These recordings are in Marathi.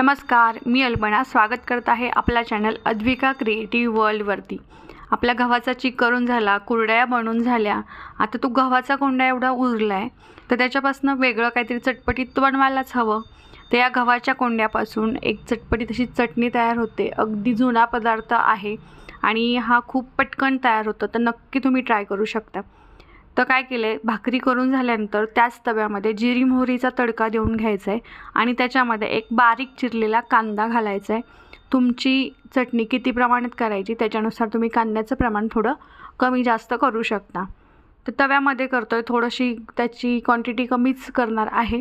नमस्कार मी अल्पना स्वागत करत आहे आपला चॅनल अद्विका क्रिएटिव्ह वर्ल्डवरती आपल्या गव्हाचा चिक करून झाला कुरड्या बनवून झाल्या. आता तो गव्हाचा कोंडा एवढा उरला आहे तर त्याच्यापासून वेगळं काहीतरी चटपटीत बनवायलाच हवं. तर या गव्हाच्या कोंड्यापासून एक चटपटी तशी चटणी तयार होते. अगदी जुना पदार्थ आहे आणि हा खूप पटकन तयार होतो तर नक्की तुम्ही ट्राय करू शकता. तर काय केलं आहे भाकरी करून झाल्यानंतर त्याच तव्यामध्ये जिरी मोहरीचा तडका देऊन घ्यायचा आहे आणि त्याच्यामध्ये एक बारीक चिरलेला कांदा घालायचा आहे तुमची चटणी किती प्रमाणात करायची त्याच्यानुसार तुम्ही कांद्याचं प्रमाण थोडं कमी जास्त करू शकता. तर तव्यामध्ये करतो आहे थोडीशी त्याची क्वांटिटी कमीच करणार आहे.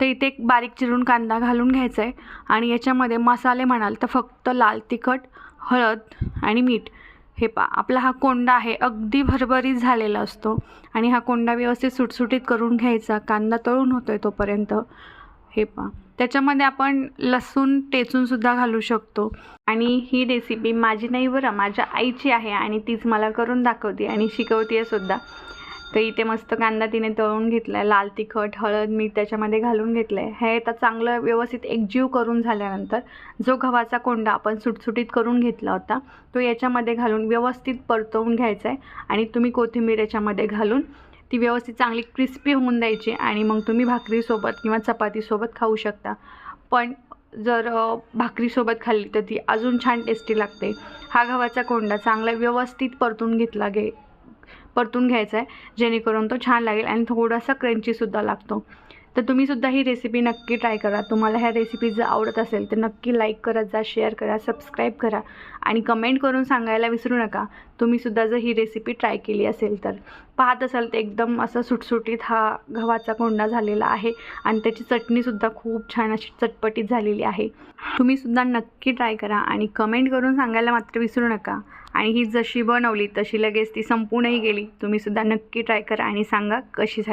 तर इथे एक बारीक चिरून कांदा घालून घ्यायचा आहे आणि याच्यामध्ये मसाले म्हणाल तर फक्त लाल तिखट हळद आणि मीठ. हे पा आपला हा कोंडा आहे अगदी भरभरीत झालेला असतो. आणि हा कोंडा व्यवस्थित सुटसुटीत करून घ्यायचा कांदा तळून होतो आहे तोपर्यंत. हे पा त्याच्यामध्ये आपण लसूण टेचूनसुद्धा घालू शकतो. आणि ही रेसिपी माझी नाही बरं माझ्या आईची आहे आणि तीच मला करून दाखवते आणि शिकवते सुद्धा. तर इथे मस्त कांदा तिने तळून घेतला आहे लाल तिखट हळद मीठ त्याच्यामध्ये घालून घेतलं आहे हे आता चांगलं व्यवस्थित एकजीव करून झाल्यानंतर जो गव्हाचा कोंडा आपण सुटसुटीत करून घेतला होता तो याच्यामध्ये घालून व्यवस्थित परतवून घ्यायचा आहे आणि तुम्ही कोथिंबीर याच्यामध्ये घालून ती व्यवस्थित चांगली क्रिस्पी होऊन द्यायची आणि मग तुम्ही भाकरीसोबत किंवा चपातीसोबत खाऊ शकता. पण जर भाकरीसोबत खाल्ली तर ती अजून छान टेस्टी लागते. हा गव्हाचा कोंडा चांगला व्यवस्थित परतून घेतला गे परतून घ्यायचा आहे जेणेकरून तो छान लागेल आणि थोडासा क्रंचीसुद्धा लागतो. तर तुम्हीसुद्धा ही रेसिपी नक्की ट्राय करा. तुम्हाला ह्या रेसिपी जर आवडत असेल तर नक्की लाईक करत जा शेअर करा सबस्क्राईब करा. आणि कमेंट करून सांगायला विसरू नका. तुम्हीसुद्धा जर ही रेसिपी ट्राय केली असेल तर. पाहत असाल तर एकदम असं सुटसुटीत हा गव्हाचा कोंडा झालेला आहे आणि त्याची चटणीसुद्धा खूप छान अशी चटपटीत झालेली आहे. तुम्हीसुद्धा नक्की ट्राय करा आणि कमेंट करून सांगायला मात्र विसरू नका. आणि ही जशी बनवली तशी लगेच ती संपूनही गेली. तुम्हीसुद्धा नक्की ट्राय करा आणि सांगा कशी झाली.